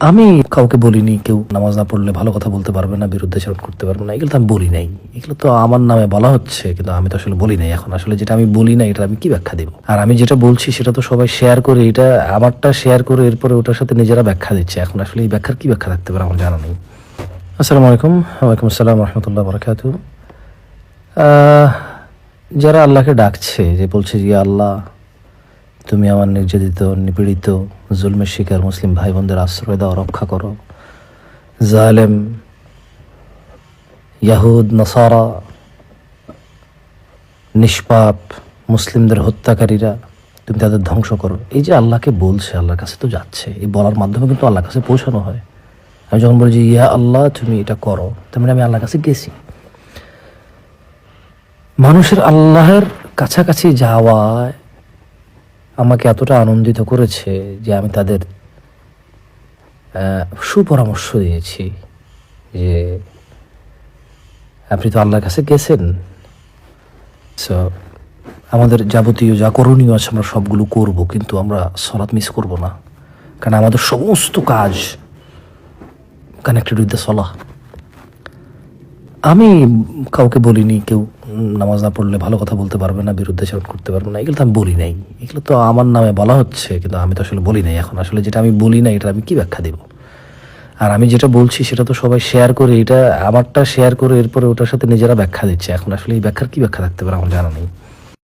আমি কাউকে বলিনি কেউ নামাজ না পড়লে ভালো কথা বলতে পারবে না, বিরুদ্ধে বিরুদ্ধাচরণ করতে পারবে না, এগুলো তো আমি বলি নাই। এগুলো তো আমার নামে বলা হচ্ছে, কিন্তু আমি তো আসলে বলি নাই। এখন আসলে যেটা আমি বলি না, এটা আমি কি ব্যাখ্যা দেবো? আর আমি যেটা বলছি সেটা তো সবাই শেয়ার করে, এটা আমারটা শেয়ার করে, এরপরে ওটার সাথে নিজেরা ব্যাখ্যা দিচ্ছে। এখন আসলে এই ব্যাখ্যার কি ব্যাখ্যা থাকতে পারে আমার জানা নেই। আসসালামু আলাইকুম, ওয়ালাইকুম আসসালাম রহমতুল্লাহ বরকাত যারা আল্লাহকে ডাকছে, যে বলছে যে আল্লাহ তুমি আমার নির্যাতিত, নিপীড়িত, জুলমের শিকার মুসলিম ভাই বোনদের আশ্রয় দাও, রক্ষা করো। জালেম, ইয়াহুদ, নসারা, নিষ্পাপ মুসলিমদের হত্যাকারীরা তুমি তাদের ধ্বংস করো। এই যে আল্লাহকে বলছে, আল্লাহর কাছে তো যাচ্ছে। এই বলার মাধ্যমে কিন্তু আল্লাহর কাছে পৌঁছানো হয়। আমি যখন বলি যে, ইয়া আল্লাহ, তুমি এটা করো, তার মানে আমি আল্লাহর কাছে গেছি। মানুষের আল্লাহর কাছাকাছি যাওয়ায় আমাকে এতটা আনন্দিত করেছে যে আমি তাদের সুপরামর্শ দিয়েছি যে আপনি তো আল্লাহর কাছে গেছেন। সো আমাদের যাবতীয় যা করণীয় আছে আমরা সবগুলো করব, কিন্তু আমরা সলাৎ মিস করব না। কারণ আমাদের সমস্ত কাজ কানেক্টেড উইথ দ্য সলাহ আমি কাউকে বলিনি, কেউ নামাজ না পড়লে ভালো কথা বলতে পারবে না, বিরুদ্ধে বিরুদ্ধাচরণ করতে পারবে না, এগুলো তো আমি বলি নাই। এগুলো তো আমার নামে বলা হচ্ছে, কিন্তু আমি তো আসলে বলি নাই। এখন আসলে যেটা আমি বলি না এটা আমি কি ব্যাখ্যা দেবো? আর আমি যেটা বলছি, সেটা তো সবাই শেয়ার করে, এটা আমারটা শেয়ার করে, এরপরে ওটার সাথে নিজেরা ব্যাখ্যা দিচ্ছে। এখন আসলে এই ব্যাখ্যার কি ব্যাখ্যা থাকতে পারে আমার জানা নেই।